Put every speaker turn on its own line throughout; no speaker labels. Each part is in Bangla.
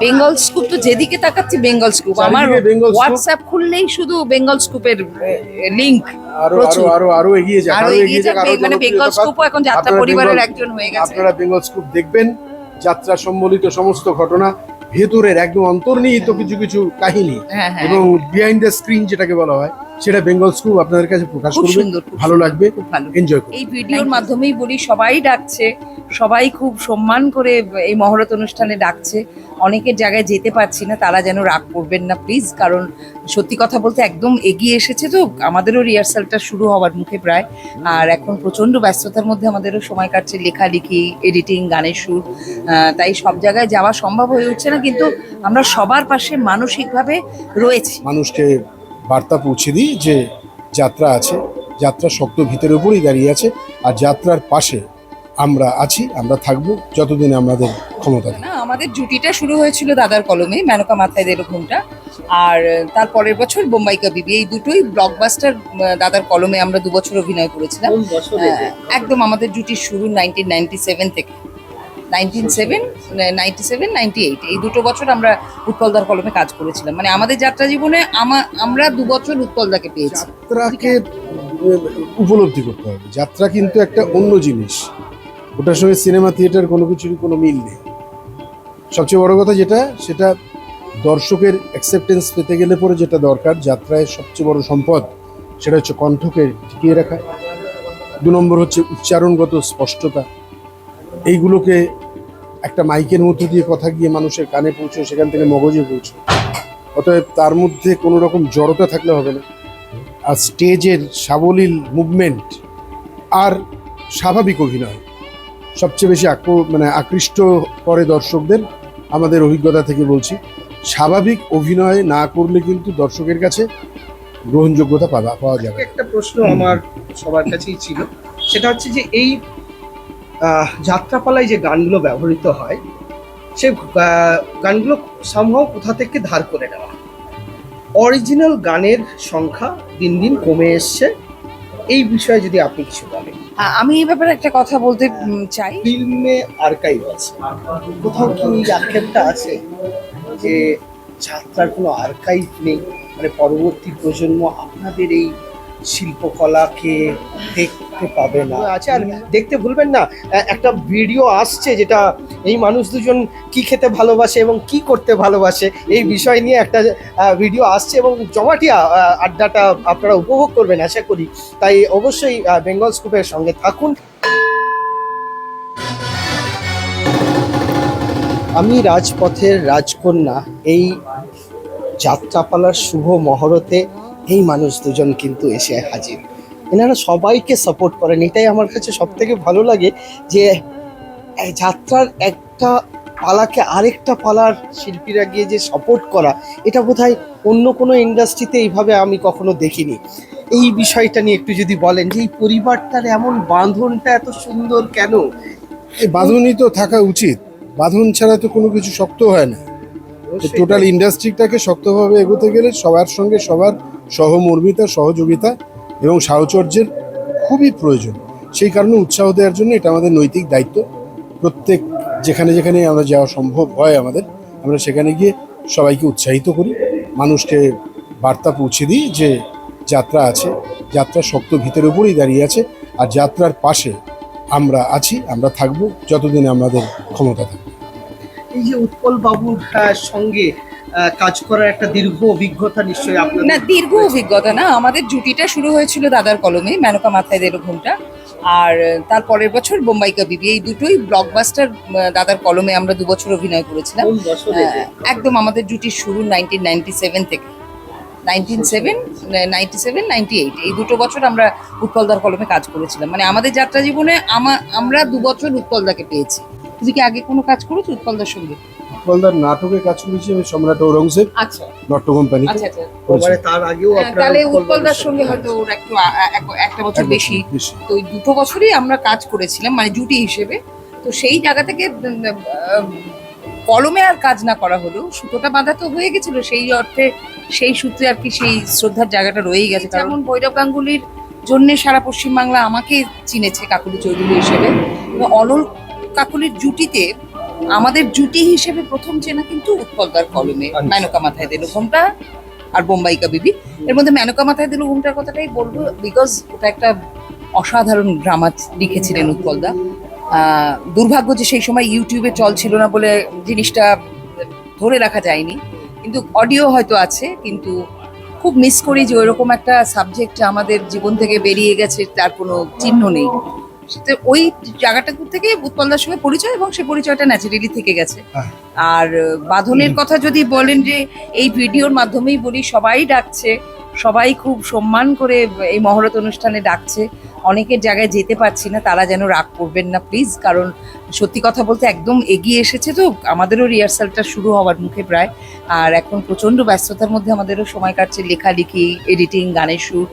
বেঙ্গল স্কুপ তো যেদিকে তাকাচ্ছি বেঙ্গল স্কুপ আমার। হোয়াটসঅ্যাপ খুললেই শুধু বেঙ্গল স্কুপের লিংক
আরও আরও এগিয়ে যাক
আরও এগিয়ে যাক মানে বেঙ্গল। স্কুপও এখন যাত্রা পরিবারের
বেঙ্গল-
একজন হয়ে গেছে
আপনারা বেঙ্গল স্কুপ দেখবেন যাত্রা সম্বলিত সমস্ত ঘটনা ভেতরের একদম অন্তর্নিহিত কিছু কিছু কাহিনী
হ্যাঁ হ্যাঁ
এবং বিহাইন্ড দ্য স্ক্রিন যেটাকে বলা হয় সেটা বেঙ্গল স্কুপ আপনাদের কাছে প্রকাশ করবে। ভালো লাগবে এনজয় করবে।
এই ভিডিওর মাধ্যমেই বলি সবাই ডাকছে সবাই খুব সম্মান করে এই মহরত অনুষ্ঠানে ডাকছে। অনেকের জায়গায় যেতে পারছি না তারা যেন রাগ করবেন না প্লিজ কারণ সত্যি কথা বলতে একদম এগিয়ে এসেছে তো আমাদেরও রিহার্সালটা শুরু হওয়ার মুখে প্রায়। আর এখন প্রচণ্ড ব্যস্ততার মধ্যে আমাদেরও সময় কাটছে লেখালেখি এডিটিং গানের সুর তাই সব জায়গায় যাওয়া সম্ভব হয়ে উঠছে না কিন্তু আমরা সবার পাশে মানসিকভাবে রয়েছি।
মানুষকে বার্তা পৌঁছে দিই যে যাত্রা আছে যাত্রা শক্ত ভিতের উপরই দাঁড়িয়ে আছে আর যাত্রার পাশে আমরা আছি আমরা থাকব যতদিন আমাদের ক্ষমতা থাকে।
না আমাদের জুটিটা শুরু হয়েছিল দাদার কলমে মেনকা মাথায় দেড় ঘণ্টা আর তার পরের বছর বোম্বাই কাবিবি এই দুটোই ব্লকবাস্টার দাদার কলমে আমরা দু বছর অভিনয় করেছিলাম একদম আমাদের জুটির শুরু নাইনটিন নাইনটি সেভেন থেকে। Nineteen seven ninety seven, ninety eight. এই দুটো বছর আমরা উৎপলদার কলমে কাজ করেছিলাম। মানে আমাদের যাত্রা জীবনে আমা- আমরা দু বছর উৎপলদাকে পেয়েছি।
যাত্রাকে উপলব্ধি করতে হবে। যাত্রা কিন্তু একটা অন্য জিনিস। ওটার সঙ্গে সিনেমা, থিয়েটার কোনো কিছুরই কোনো মিল নেই। সবচেয়ে বড় কথা যেটা, সেটা দর্শকের অ্যাকসেপ্টেন্স পেতে গেলে পরে যেটা দরকার, যাত্রায় সবচেয়ে বড় সম্পদ, সেটা হচ্ছে কণ্ঠকে টিকিয়ে রাখা। দু নম্বর হচ্ছে উচ্চারণগত স্পষ্টতা। এইগুলোকে একটা মাইকের মধ্য দিয়ে কথা গিয়ে মানুষের কানে পৌঁছে, সেখান থেকে মগজে পৌঁছে। অতএব তার মধ্যে কোনো রকম জড়তা থাকলে হবে না। আর স্টেজের সাবলীল মুভমেন্ট আর স্বাভাবিক অভিনয় সবচেয়ে বেশি আক্র মানে আকৃষ্ট করে দর্শকদের আমাদের অভিজ্ঞতা থেকে বলছি। স্বাভাবিক অভিনয় না করলে কিন্তু দর্শকের কাছে গ্রহণযোগ্যতা পাওয়া পাওয়া যাবে
একটা প্রশ্ন আমার সবার কাছেই ছিল। সেটা হচ্ছে যে এই যাত্রাপালায় যে গানগুলো ব্যবহৃত হয় সে গানগুলো সম্ভব কোথা থেকে ধার করে নেওয়া? অরিজিনাল গানের সংখ্যা দিন দিন কমে এসছে। এই বিষয়ে যদি আপনি কিছু বলেন।
আমি এই ব্যাপারে একটা কথা বলতে চাই।
ফিল্মে আর্কাইভ আছে। কোথাও কি এই আক্ষেপটা আছে যে যাত্রার কোনো আর্কাইভ নেই? মানে পরবর্তী প্রজন্ম আপনাদের এই শিল্পকলাকে দেখতে পাবে না। আচ্ছা আর দেখতে ভুলবেন না একটা ভিডিও আসছে যেটা এই মানুষ দুজন কি খেতে ভালোবাসে এবং কি করতে ভালোবাসে, এই বিষয় নিয়ে একটা ভিডিও আসছে এবং জমাটিয়া আড্ডাটা আপনারা উপভোগ করবেন, আশা করি। তাই অবশ্যই বেঙ্গল স্কুপের সঙ্গে থাকুন। আমি রাজপথের রাজকন্যা, এই যাত্রাপালার শুভ মহরতে এই মানুষ দুজন কিন্তু এসে হাজির। এনারা সবাইকে সাপোর্ট করেন এটাই আমার কাছে সব থেকে ভালো লাগে যে যাত্রার একটা পালাকে আরেকটা পালার শিল্পীরা গিয়ে যে সাপোর্ট করা এটা বোধহয় অন্য কোনো ইন্ডাস্ট্রিতে এইভাবে আমি কখনো দেখিনি। এই বিষয়টা নিয়ে একটু যদি বলেন যে এই পরিবারটার এমন বাঁধনটা এত সুন্দর কেন?
এই বাঁধনই তো থাকা উচিত। বাঁধন ছাড়া তো কোনো কিছু শক্ত হয় না। টোটাল ইন্ডাস্ট্রিটাকে শক্তভাবে এগোতে গেলে সবার সঙ্গে সবার সহমর্মিতা সহযোগিতা এবং সাহচর্যের খুবই প্রয়োজন। সেই কারণে উৎসাহ দেওয়ার জন্য এটা আমাদের নৈতিক দায়িত্ব। প্রত্যেক যেখানে যেখানে আমরা যাওয়া সম্ভব হয় আমাদের আমরা সেখানে গিয়ে সবাইকে উৎসাহিত করি। মানুষকে বার্তা পৌঁছে দিই যে যাত্রা আছে যাত্রা শক্ত ভিতের উপরেই দাঁড়িয়ে আছে আর যাত্রার পাশে আমরা আছি আমরা থাকব যতদিন আমাদের ক্ষমতা থাকবে।
এই যে উৎপল বাবুর আহ, সঙ্গে কাজ করার একটা দীর্ঘ অভিজ্ঞতা নিশ্চয়ই আপনার
না দীর্ঘ অভিজ্ঞতা না। আমাদের জুটিটা শুরু হয়েছিল দাদার কলমে মেনকা মাথায় দেড় ঘণ্টা। আর তার পরের বছর বোম্বাই কাবিবি এই দুটোই ব্লকবাস্টার দাদার কলমে আমরা দু বছর অভিনয় করেছিলাম। আহ, একদম আমাদের জুটির শুরু নাইনটিন নাইনটি সেভেন থেকে। Nineteen seven ninety seven ninety eight এই দুটো বছর আমরা উৎপলদার কলমে কাজ করেছিলাম। মানে আমাদের যাত্রা জীবনে আমা- আমরা দু বছর উৎপলদাকে পেয়েছি। তুমি কি আগে কোনো কাজ করেছ উৎপলদার সঙ্গে?
ফলদার নাটকে কাজ করেছি আমি সম্রাট ঔরঙ্গজেব
আচ্ছা।
নট্ট কোম্পানিতে।
আচ্ছা আচ্ছা।
মানে তার আগেও
হ্যাঁ, তাহলে
উৎপল
উৎপলদার সঙ্গে হয়তো ওর একটু একটা বছর বেশি। তো ওই দুটো বছরই আমরা কাজ করেছিলাম মানে জুটি হিসেবে। তো সেই জায়গা থেকে আহ, কলমে আর কাজ না করা হলেও সুতোটা বাঁধা তো হয়ে গেছিল সেই অর্থে সেই সূত্রে আর কি সেই শ্রদ্ধার জায়গাটা রয়েই গেছে। যেমন ভৈরব গাঙ্গুলির জন্য সারা পশ্চিমবাংলা আমাকে চিনেছে কাকুলি চৌধুরী হিসেবে। অলল অনল কাকুলির জুটিতে আমাদের জুটি হিসেবে প্রথম চেনা কিন্তু উৎপলদার কলমে
আচ্ছা।
মেনকা মাথায় দিল ঘুমটা আর বোম্বাইকা বিবি। এর মধ্যে মেনকা মাথায় দিল ঘুমটার কথাটাই বলব বিকজ ওটা একটা অসাধারণ ড্রামা লিখেছিলেন উৎপলদা। আহ, দুর্ভাগ্য যে সেই সময় ইউটিউবে চল ছিল না বলে জিনিসটা ধরে রাখা যায়নি। কিন্তু অডিও হয়তো আছে কিন্তু খুব মিস করি যে ওইরকম একটা সাবজেক্ট আমাদের জীবন থেকে বেরিয়ে গেছে তার কোনো চিহ্ন নেই। ওই জায়গাটা থেকে উৎপলদার সঙ্গে পরিচয় এবং সে পরিচয়টা ন্যাচারালি থেকে গেছে।
হ্যাঁ।
আর বাঁধনের কথা যদি বলেন যে এই ভিডিওর মাধ্যমেই বলি সবাই ডাকছে সবাই খুব সম্মান করে এই মহরত অনুষ্ঠানে ডাকছে। অনেকের জায়গায় যেতে পারছি না, তারা যেন রাগ করবেন না প্লিজ কারণ সত্যি কথা বলতে একদম এগিয়ে এসেছে তো, আমাদেরও রিহার্সালটা শুরু হওয়ার মুখে প্রায়, আর এখন প্রচণ্ড ব্যস্ততার মধ্যে আমাদেরও সময় কাটছে লেখালেখি এডিটিং গানের সুর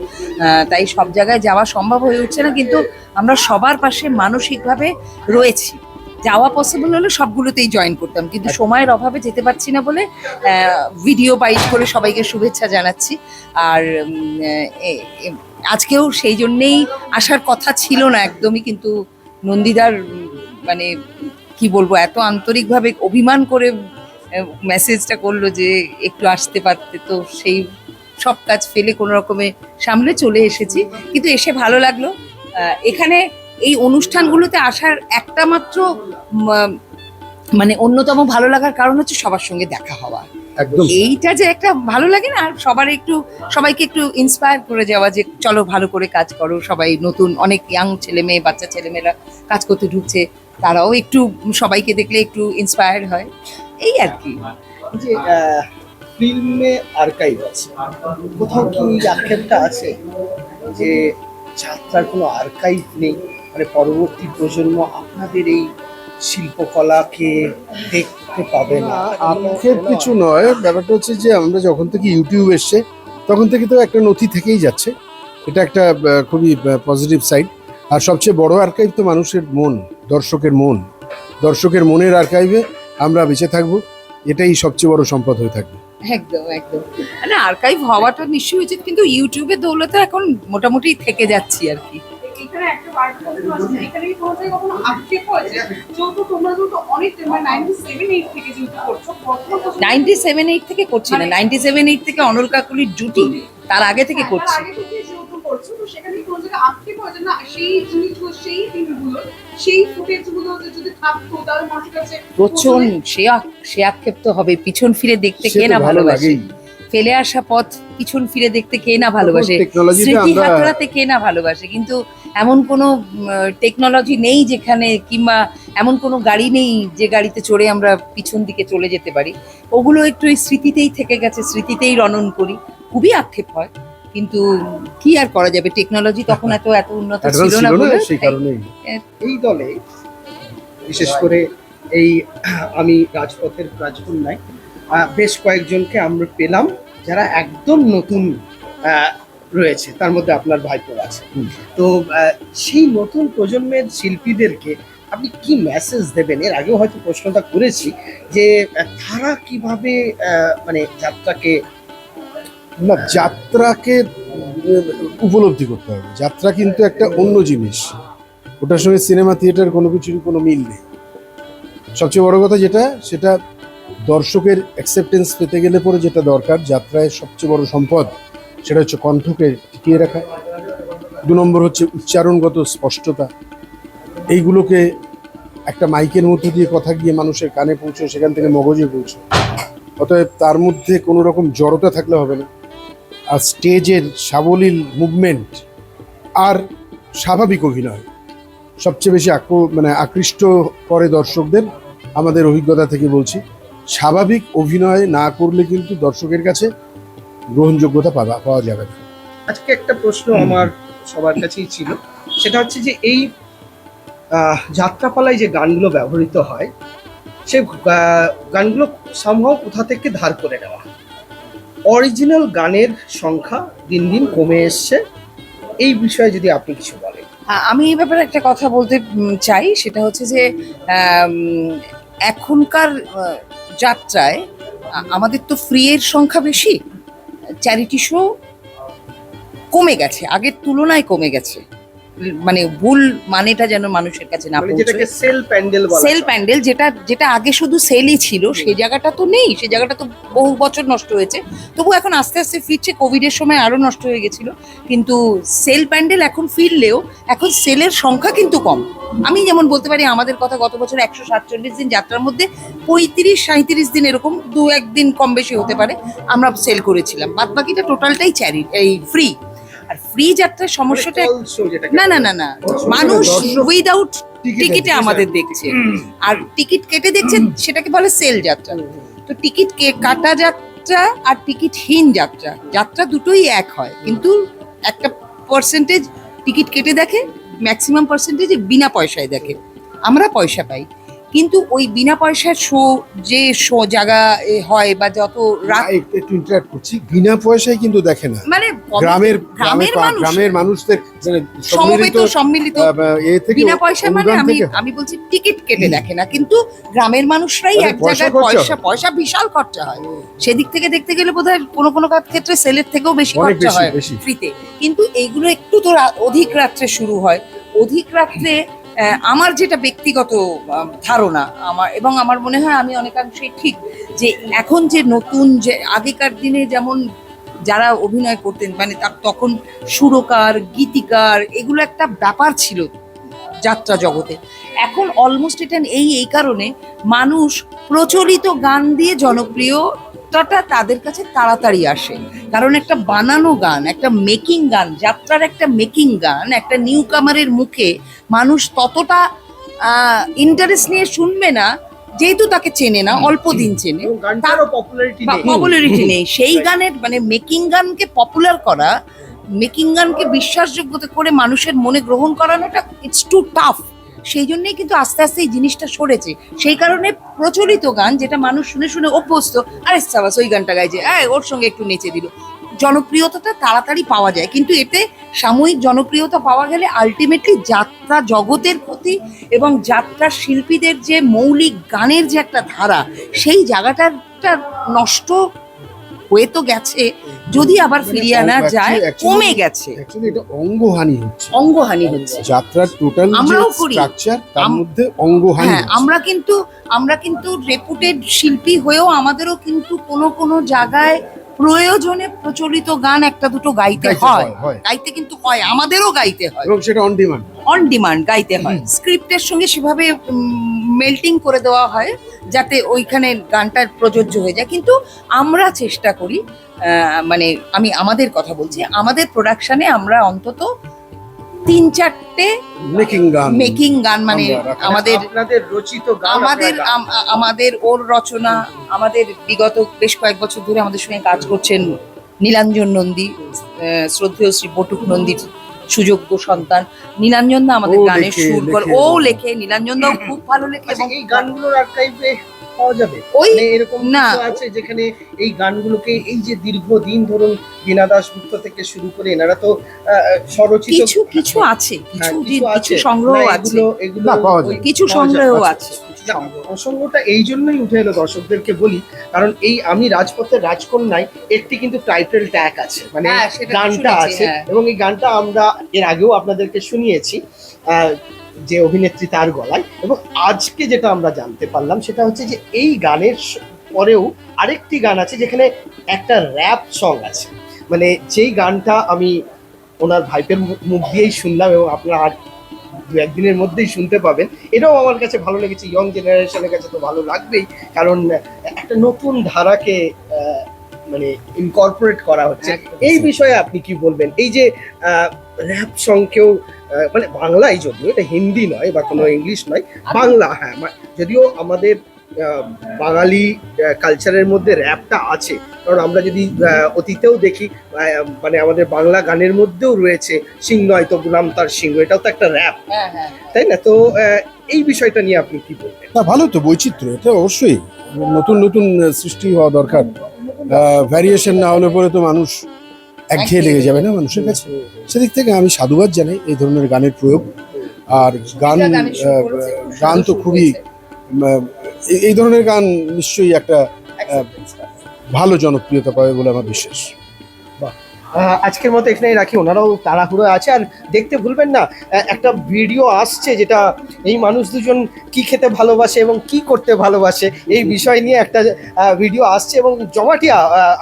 তাই সব জায়গায় যাওয়া সম্ভব হয়ে উঠছে না, কিন্তু আমরা সবার পাশে মানসিকভাবে রয়েছি। যাওয়া পসিবল হলে, সবগুলোতেই জয়েন করতাম। কিন্তু সময়ের অভাবে যেতে পারছি না বলে ভিডিও বাইট করে সবাইকে শুভেচ্ছা জানাচ্ছি। আর আজকেও সেই জন্যেই আসার কথা ছিল না একদমই, কিন্তু নন্দিদার মানে কি বলব, এত আন্তরিকভাবে অভিমান করে মেসেজটা করল যে একটু আসতে পারতে। তো সেই সব কাজ ফেলে কোনো রকমে সামনে চলে এসেছি। কিন্তু এসে ভালো লাগল। এখানে এই অনুষ্ঠানগুলোতে আসার একটা মাত্র মানে অন্যতম ভালো লাগার কারণ হচ্ছে সবার সঙ্গে দেখা হওয়া।
একদম।
এইটা যে একটা ভালো লাগে না আর সবার একটু সবাইকে একটু ইন্সপায়ার করে যাওয়া যে চলো ভালো করে কাজ করো সবাই নতুন অনেক ইয়াং ছেলে মেয়ে বাচ্চা ছেলেমেয়েরা কাজ করতে ঢুকছে তারাও একটু সবাইকে দেখলে একটু ইন্সপায়ার হয়। এই আর কি।
যে ফিল্মে আর্কাইভ আছে কোথাও কি আক্ষেপটা আছে যে যাত্রার কোনো আর্কাইভ নেই? মানে পরবর্তী প্রজন্ম আপনাদের এই শিল্পকলাকে দেখতে পাবে না।
আক্ষেপ কিছু নয় ব্যাপারটা হচ্ছে যে আমরা যখন থেকে ইউটিউব এসছে তখন থেকে তো একটা নথি থেকেই যাচ্ছে। এটা একটা খুবই পজিটিভ সাইড আর সবচেয়ে বড় আর্কাইভ তো মানুষের মন দর্শকের মন। দর্শকের মনের আর্কাইভে আমরা বেঁচে থাকব এটাই সবচেয়ে বড় সম্পদ হয়ে থাকবে।
একদম একদম। মানে আর্কাইভ হওয়াটা নিশ্চয়ই উচিত কিন্তু ইউটিউবে দৌলতে এখন মোটামুটি থেকে যাচ্ছি আর কি।
এখানে একটা আছে এখানে কি কখনো হয়েছে যেহেতু তোমরা যেহেতু অনেক নাইনটি সেভেন এইট থেকে যেহেতু করছ
নাইনটি সেভেন এইট থেকে করছি না। নাইনটি সেভেন এইট থেকে অনল কাকুলির জুটি তার আগে থেকে
হ্যাঁ,
করছি।
তার আগে করছ তো সেখানে কোনো জায়গায় আক্ষেপ হয়েছে না সেই জিনিসগুলো সেই দিনগুলো সেই ফুটেজগুলো যদি থাকতো তাহলে মানুষের কাছে
প্রচণ্ড সে সে আক্ষেপ তো হবে। পিছন ফিরে দেখতে কে না
ভালো
ভালোবাসে? ফেলে আসা পথ পিছন ফিরে দেখতে কে না ভালোবাসে? স্মৃতি
আমরা
হাতড়াতে কে না ভালোবাসে? কিন্তু এমন কোনো টেকনোলজি নেই যেখানে কিংবা এমন কোনো গাড়ি নেই যে গাড়িতে চড়ে আমরা পিছন দিকে চলে যেতে পারি। ওগুলো একটু ওই স্মৃতিতেই থেকে গেছে স্মৃতিতেই রনন করি। খুবই আক্ষেপ হয় কিন্তু কি আর করা যাবে? টেকনোলজি তখন এত এত উন্নত ছিল না বলে
সেই কারণেই।
এই দলে বিশেষ করে এই আমি রাজপথের রাজকন্যায় বেশ কয়েকজনকে আমরা পেলাম। যারা একদম নতুন রয়েছে তার মধ্যে আপনার ভাইপো আছে। তো সেই নতুন প্রজন্মের শিল্পীদেরকে আপনি কি মেসেজ দেবেন? এর আগেও হয়তো প্রশ্নটা করেছি যে তারা কীভাবে মানে যাত্রাকে
না যাত্রাকে উপলব্ধি করতে হবে। যাত্রা কিন্তু একটা অন্য জিনিস। ওটার সঙ্গে সিনেমা থিয়েটার কোনো কিছুরই কোনো মিল নেই। সবচেয়ে বড় কথা যেটা সেটা দর্শকের অ্যাকসেপ্টেন্স পেতে গেলে পরে যেটা দরকার, যাত্রায় সবচেয়ে বড় সম্পদ, সেটা হচ্ছে কণ্ঠকে টিকিয়ে রাখা। দু নম্বর হচ্ছে উচ্চারণগত স্পষ্টতা। এইগুলোকে একটা মাইকের মধ্য দিয়ে কথা গিয়ে মানুষের কানে পৌঁছে, সেখান থেকে মগজে পৌঁছে। অতএব তার মধ্যে কোনো রকম জড়তা থাকলে হবে না। আর স্টেজের সাবলীল মুভমেন্ট আর স্বাভাবিক অভিনয়। সবচেয়ে বেশি মানে আকৃষ্ট করে দর্শকদের আমাদের অভিজ্ঞতা থেকে বলছি। স্বাভাবিক অভিনয় না করলে কিন্তু দর্শকের কাছে গ্রহণযোগ্যতা পাওয়া পাওয়া যাবে না।
আজকে একটা প্রশ্ন আমার সবার কাছেই ছিল। সেটা হচ্ছে যে এই আহ, যাত্রাপালায় যে গানগুলো ব্যবহৃত হয় সে গানগুলো সম্ভব কোথা থেকে ধার করে নেওয়া? অরিজিনাল গানের সংখ্যা দিন দিন কমে এসছে। এই বিষয়ে যদি আপনি কিছু বলেন।
আমি এই ব্যাপারে একটা কথা বলতে চাই। সেটা হচ্ছে যে এখনকার যাত্রায় আমাদের তো ফ্রি এর সংখ্যা বেশি। চ্যারিটি শো কমে গেছে, আগের তুলনায় কমে গেছে। মানে ভুল মানেটা যেন মানুষের কাছে না
মানে সেল প্যান্ডেল
সেল প্যান্ডেল যেটা যেটা আগে শুধু সেলই ছিল সে জায়গাটা তো নেই সে জায়গাটা তো বহু বছর নষ্ট হয়েছে। তবু এখন আস্তে আস্তে ফিরছে কোভিডের সময় আরও নষ্ট হয়ে গেছিল। কিন্তু সেল প্যান্ডেল এখন ফিরলেও এখন সেলের সংখ্যা কিন্তু কম। আমি যেমন বলতে পারি আমাদের কথা গত বছর একশো সাতচল্লিশ দিন যাত্রার মধ্যে পঁয়ত্রিশ সাঁত্রিশ দিন এরকম দু একদিন কম বেশি হতে পারে আমরা সেল করেছিলাম। বাদ বাকিটা টোটালটাই চ্যারি এই ফ্রি আর ফ্রি যাত্রার সমস্যাটা
মানে
না না না না। মানুষ
দর্শক
উইদাউট
টিকিটে
আমাদের দেখছে। আর টিকিট কেটে দেখছে সেটাকে বলে সেল যাত্রা। তো টিকিট কে- কাটা যাত্রা আর টিকিটহীন যাত্রা। যাত্রা দুটোই এক হয়। কিন্তু একটা পার্সেন্টেজ টিকিট কেটে দেখে ম্যাক্সিমাম পার্সেন্টেজ বিনা পয়সায় দেখে। আমরা পয়সা পাই। কিন্তু ওই বিনা পয়সার শো যে শো জায়গা হয় বা যত রাত
একটু- ইন্টারাক্ট করছি। বিনা পয়সায় কিন্তু দেখে না।
মানে
গ্রামের
গ্রামের
গ্রামের
মানুষ।
গ্রামের মানুষদের মানে সম্মিলিত
সম্মিলিত।
এ থেকে
বিনা পয়সা মানে আমি আমি বলছি টিকিট কেটে দেখে না। কিন্তু গ্রামের মানুষরাই
আরে
এক জায়গায় পয়সা পয়সা বিশাল খরচা হয়। সেদিক থেকে দেখতে গেলে বোধহয় কোনো কোনো কাজ ক্ষেত্রে সেলের থেকেও বেশি খরচা হয়। ফ্রিতে কিন্তু এইগুলো একটু তো অধিক রাত্রে শুরু হয়। অধিক রাত্রে আমার যেটা ব্যক্তিগত ধারণা, আমার এবং আমার মনে হয় আমি অনেকাংশেই ঠিক যে এখন যে নতুন যে আগেকার দিনে যেমন যারা অভিনয় করতেন মানে তার তখন সুরকার, গীতিকার, এগুলো একটা ব্যাপার ছিল যাত্রা জগতে। এখন অলমোস্ট এটা এই এই কারণে মানুষ প্রচলিত গান দিয়ে জনপ্রিয়তাটা তাদের কাছে তাড়াতাড়ি আসে। কারণ একটা বানানো গান একটা মেকিং গান যাত্রার একটা মেকিং গান একটা নিউ কামারের মুখে মানুষ ততটা ইন্টারেস্ট নিয়ে শুনবে না যেহেতু তাকে চেনে না অল্প দিন চেনে।
পপুলারিটি নেই।
সেই গানের মানে মেকিং গানকে পপুলার করা মেকিং গানকে বিশ্বাসযোগ্যতা করে মানুষের মনে গ্রহণ করানোটা ইটস টু টাফ সেই জন্যই কিন্তু আস্তে আস্তে এই জিনিসটা সরেছে। সেই কারণে প্রচলিত গান যেটা মানুষ শুনে শুনে অভ্যস্ত, আরে সাবাস, ওই গানটা গাইছে হ্যাঁ ওর সঙ্গে একটু নেচে দিল। জনপ্রিয়তাটা তাড়াতাড়ি পাওয়া যায়, কিন্তু এতে সাময়িক জনপ্রিয়তা পাওয়া গেলে আলটিমেটলি যাত্রা জগতের প্রতি এবং যাত্রা শিল্পীদের যে মৌলিক গানের যে একটা ধারা, সেই জায়গাটার নষ্ট হয়ে তো গেছে। যদি আবার ফিরিয়ে আনা যায় কমে গেছে।
এটা অঙ্গহানি হচ্ছে।
অঙ্গহানি হচ্ছে।
যাত্রার টোটাল
আমরাও করি।
তার মধ্যে অঙ্গহানি
হ্যাঁ আমরা কিন্তু আমরা কিন্তু রেপুটেড শিল্পী হয়েও আমাদেরও কিন্তু কোনো কোনো জায়গায় প্রয়োজনে প্রচলিত গান একটা দুটো গাইতে হয়। গাইতে কিন্তু হয় আমাদেরও গাইতে হয়।
এবং সেটা অন ডিমান্ড
অন ডিমান্ড গাইতে হয়। স্ক্রিপ্টের সঙ্গে সেভাবে মেল্টিং করে দেওয়া হয় যাতে ওইখানে গানটার প্রযোজ্য হয়ে যায়। কিন্তু আমরা চেষ্টা করি মানে আমি আমাদের কথা বলছি আমাদের প্রোডাকশনে আমরা অন্তত তিন চারটে
মেকিং গান।
মেকিং গান মানে
আমাদের
আমাদের
রচিত গান
আমাদের আমাদের ওর রচনা আমাদের বিগত বেশ কয়েক বছর ধরে আমাদের সঙ্গে কাজ করছেন নীলাঞ্জন নন্দী শ্রদ্ধেয় শ্রী বটুক নন্দীর সুযোগ্য সন্তান নীলাঞ্জন দা আমাদের গানের সুর করে ও লেখে নীলাঞ্জন দাও খুব ভালো লেখে
আচ্ছা,
এবং
এই গানগুলোর আর্কাইভে পাওয়া যাবে
ওই
মানে এরকম
না।
কিছু আছে যেখানে এই গানগুলোকে এই যে দীর্ঘদিন ধরুন থেকে শুরু করে এনারা তো স্বরচিত
কিছু কিছু আছে
হ্যাঁ,
কিছু
কিছু
যে-
আছে।
কিছু সংগ্রহ আছে
এগুলো- এগুলো
পাওয়া যায়।
কিছু সংগ্রহ
আচ্ছা।
আছে কিছু
না,
সংগ্রহ।
এই জন্যই উঠে এলো দর্শকদেরকে বলি কারণ এই আমি রাজপথের রাজকন্যায় একটি কিন্তু টাইটেল ট্যাগ আছে মানে
হ্যাঁ,
গানটা আছে
হ্যাঁ।
এবং এই গানটা আমরা এর আগেও আপনাদেরকে শুনিয়েছি যে অভিনেত্রী তার গলায় এবং আজকে যেটা আমরা জানতে পারলাম সেটা হচ্ছে যে এই গানের পরেও আরেকটি গান আছে যেখানে একটা র্যাপ সং আছে মানে যেই গানটা আমি ওনার ভাইপের মুখ দিয়েই শুনলাম এবং আপনারা দু একদিনের মধ্যেই শুনতে পাবেন। এটাও আমার কাছে ভালো লেগেছে ইয়ং জেনারেশনের কাছে তো ভালো লাগবেই কারণ একটা নতুন ধারাকে মানে ইনকর্পোরেট করা হচ্ছে। এই বিষয়ে আপনি কি বলবেন? এই যে র্যাপ সংকেও মানে বাংলায় যদিও এটা হিন্দি নয় বা কোনো ইংলিশ নয় বাংলা হ্যাঁ যদিও আমাদের বাঙালি কালচারের মধ্যে র্যাপটা আছে। কারণ আমরা যদি অতীতেও দেখি মানে আমাদের বাংলা গানের মধ্যেও রয়েছে সিং নয় তো গুলাম তার সিংহ এটাও তো একটা র্যাপ
হ্যাঁ হ্যাঁ।
তাই না? তো এই বিষয়টা নিয়ে আপনি কি বলবেন?
না ভালো তো বৈচিত্র্য এটা অবশ্যই। নতুন নতুন সৃষ্টি হওয়া দরকার। ভ্যারিয়েশন না হলে পরে তো মানুষ একঘেয়ে লেগে যাবে না মানুষের কাছে? সেদিক থেকে আমি সাধুবাদ জানাই এই ধরনের গানের প্রয়োগ। আর গান গান তো খুবই এই- ধরনের গান নিশ্চয়ই একটা ভালো জনপ্রিয়তা পাবে বলে আমার বিশ্বাস।
আজকের মতো এখানেই রাখি। ওনারাও তাড়াহুড়ো আছে। আর দেখতে ভুলবেন না একটা ভিডিও আসছে যেটা এই মানুষ দুজন কি খেতে ভালোবাসে এবং কি করতে ভালোবাসে এই বিষয় নিয়ে একটা ভিডিও আসছে এবং জমাটিয়া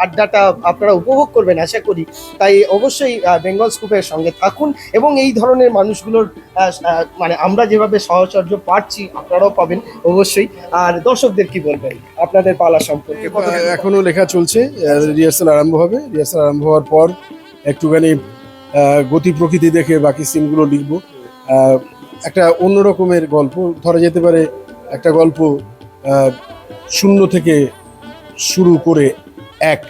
আড্ডাটা আপনারা উপভোগ করবেন আশা করি। তাই অবশ্যই বেঙ্গল স্কুপের সঙ্গে থাকুন এবং এই ধরনের মানুষগুলোর মানে আমরা যেভাবে সহচর্য পাচ্ছি, আপনারাও পাবেন অবশ্যই। আর দর্শকদের কি বলবেন? আপনাদের পালা সম্পর্কে
এখনও লেখা চলছে রিহার্সাল আরম্ভ হবে। রিহার্সাল আরম্ভ হওয়ার পর একটুখানি গতি প্রকৃতি দেখে বাকি সিনগুলো লিখব। একটা অন্য রকমের গল্প, ধরা যেতে পারে একটা গল্প শূন্য থেকে শুরু করে এক,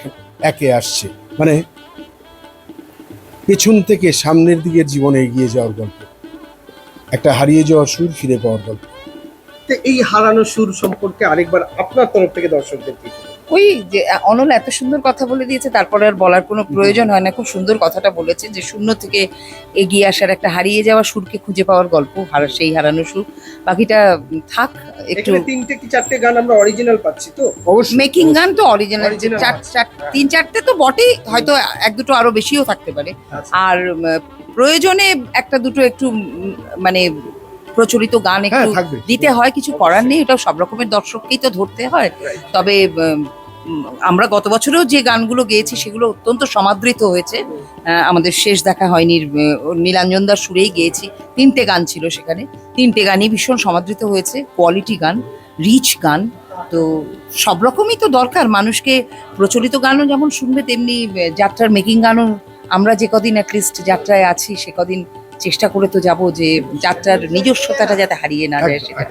একে আসছে। মানে পেছন থেকে সামনের দিকের জীবনে এগিয়ে যাওয়ার গল্প। একটা হারিয়ে যাওয়ার সুর ফিরে পাওয়ার গল্প।
এই হারানো সুর সম্পর্কে আরেকবার আপনার তরফ থেকে দর্শকদের কি বলবেন?
ওই যে অনল এত সুন্দর কথা বলে দিয়েছে তারপরে আর বলার কোনো প্রয়োজন হয় না। খুব সুন্দর কথাটা বলেছে যে শূন্য থেকে এগিয়ে আসার একটা হারিয়ে যাওয়া সুরকে খুঁজে পাওয়ার গল্প হারা সেই হারানো সুর। বাকিটা থাক একটু
তিনটে কি চারটে গান আমরা অরিজিনাল পাচ্ছি তো?
অবশ্যই
মেকিং গান তো অরিজিনাল
Original
তিন চারটে তো বটেই হয়তো এক দুটো আরও বেশিও থাকতে পারে।
আচ্ছা।
আর প্রয়োজনে একটা দুটো একটু মানে প্রচলিত গান
হ্যাঁ
একটু দিতে হয় কিছু করার নেই ওটা সব রকমের দর্শককেই তো ধরতে হয়। তবে আমরা গত বছরেও যে গানগুলো গেয়েছি সেগুলো অত্যন্ত সমাদৃত হয়েছে। আমাদের শেষ দেখা হয়নি নীলাঞ্জন দার সুরেই গেয়েছি। তিনটে গান ছিল সেখানে। তিনটে গানই ভীষণ সমাদৃত হয়েছে। কোয়ালিটি গান রিচ গান তো সব রকমই তো দরকার। মানুষকে প্রচলিত গানও যেমন শুনবে তেমনি যাত্রার মেকিং গানও আমরা যে কদিন অ্যাটলিস্ট যাত্রায় আছি সে কদিন চেষ্টা করে তো যাব যে যাত্রার নিজস্বতাটা যাতে হারিয়ে না যায় সেটা।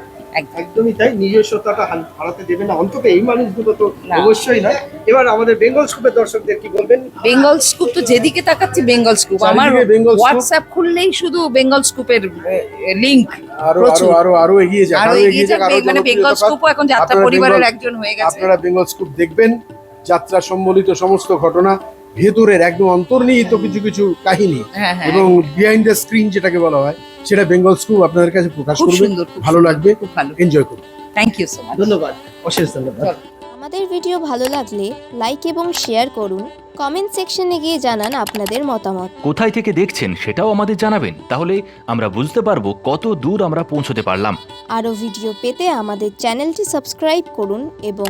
একদমই তাই নিজস্বতাটা হারাতে দেবে না। অন্তত এই মানুষগুলো তো অবশ্যই না এবার আমাদের বেঙ্গল স্কুপের দর্শকদের কি বলবেন?
বেঙ্গল স্কুপ তো যেদিকে তাকাচ্ছি বেঙ্গল স্কুপ। আমার
বেঙ্গল
হোয়াটসঅ্যাপ খুললেই শুধু বেঙ্গল স্কুপের লিংক
আরও
আরও
আরও আরও এগিয়ে যাক
আরও এগিয়ে যাক মানে বেঙ্গল। স্কুপও এখন যাত্রা পরিবারের একজন হয়ে গেছে।
আপনারা বেঙ্গল স্কুপ দেখবেন যাত্রা সম্বলিত সমস্ত ঘটনা ভেতরের একদম অন্তর্নিহিত কিছু কিছু কাহিনী
হ্যাঁ হ্যাঁ
এবং বিহাইন্ড দ্য স্ক্রিন যেটাকে বলা হয় সেটা বেঙ্গল স্কুপ আপনাদের কাছে প্রকাশ করবে। ভালো লাগবে।
খুব ভালো।
এনজয় করুন।
থ্যাংক ইউ সো মাচ
ধন্যবাদ অশেষ ধন্যবাদ।
আমাদের ভিডিও ভালো লাগলে লাইক এবং শেয়ার করুন। কমেন্ট সেকশনে গিয়ে জানান আপনাদের মতামত।
কোথায় থেকে দেখছেন সেটাও আমাদের জানাবেন। তাহলে আমরা বুঝতে পারব কত দূর আমরা পৌঁছতে পারলাম।
আরও ভিডিও পেতে আমাদের চ্যানেলটি সাবস্ক্রাইব করুন এবং